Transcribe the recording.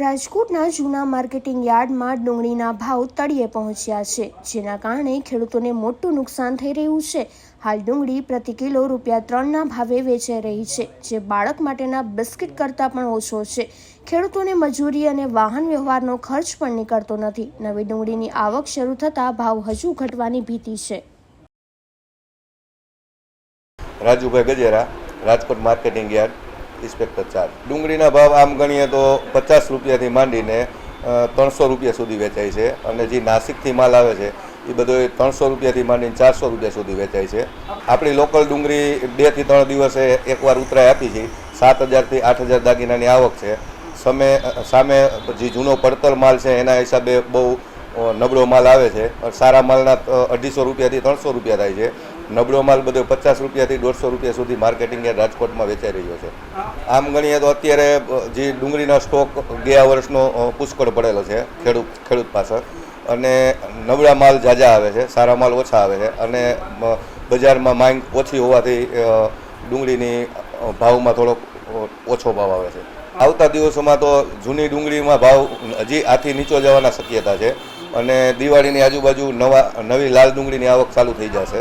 રાજકોટના જૂના માર્કેટિંગ યાર્ડમાં ડુંગળીના ભાવ તળિયે પહોંચ્યા છે, જેના કારણે ખેડૂતોને મોટું નુકસાન થઈ રહ્યું છે. હાલ ડુંગળી પ્રતિ કિલો રૂપિયા ત્રણના ભાવે વેચાઈ રહી છે, જે બાળક માટેના બિસ્કિટ કરતાં પણ ઓછો છે. ખેડૂતોને મજૂરી અને વાહન વ્યવહારનો ખર્ચ પણ નીકળતો નથી. નવી ડુંગળીની આવક શરૂ થતાં ભાવ હજુ ઘટવાની ભીતિ છે. Rajubhai Gajera, Rajkot marketing yard. Inspector charge ડુંગળીના ભાવ આમ ગણીએ તો પચાસ રૂપિયાથી માંડીને ત્રણસો રૂપિયા સુધી વેચાય છે અને જે નાસિકથી માલ આવે છે, એ બધો ત્રણસો રૂપિયાથી માંડીને ચારસો રૂપિયા સુધી વેચાય છે. આપણી લોકલ ડુંગળી બેથી ત્રણ દિવસે એકવાર ઉતરાય આપી છે. સાત હજારથી આઠ હજાર દાગીનાની આવક છે. સામે સામે જે જૂનો પડતર માલ છે, એના હિસાબે બહુ નબળો માલ આવે છે. સારા માલના અઢીસો રૂપિયાથી ત્રણસો રૂપિયા થાય છે. નબળો માલ બધો પચાસ રૂપિયાથી દોઢસો રૂપિયા સુધી માર્કેટિંગ યાર્ડ રાજકોટમાં વેચાઈ રહ્યો છે. આમ ગણીએ તો અત્યારે જે ડુંગળીનો સ્ટોક ગયા વર્ષનો પુષ્કળ પડેલો છે, ખેડૂત ખેડૂત પાસે અને નબળા માલ ઝાઝા આવે છે, સારા માલ ઓછા આવે છે. અને બજારમાં માંગ ઓછી હોવાથી ડુંગળીની ભાવમાં થોડોક ઓછો ભાવ આવે છે. આવતા દિવસોમાં તો જૂની ડુંગળીમાં ભાવ હજી આથી નીચો જવાના શક્યતા છે. અને દિવાળીની આજુબાજુ નવા, નવી લાલ ડુંગળીની આવક ચાલુ થઈ જશે.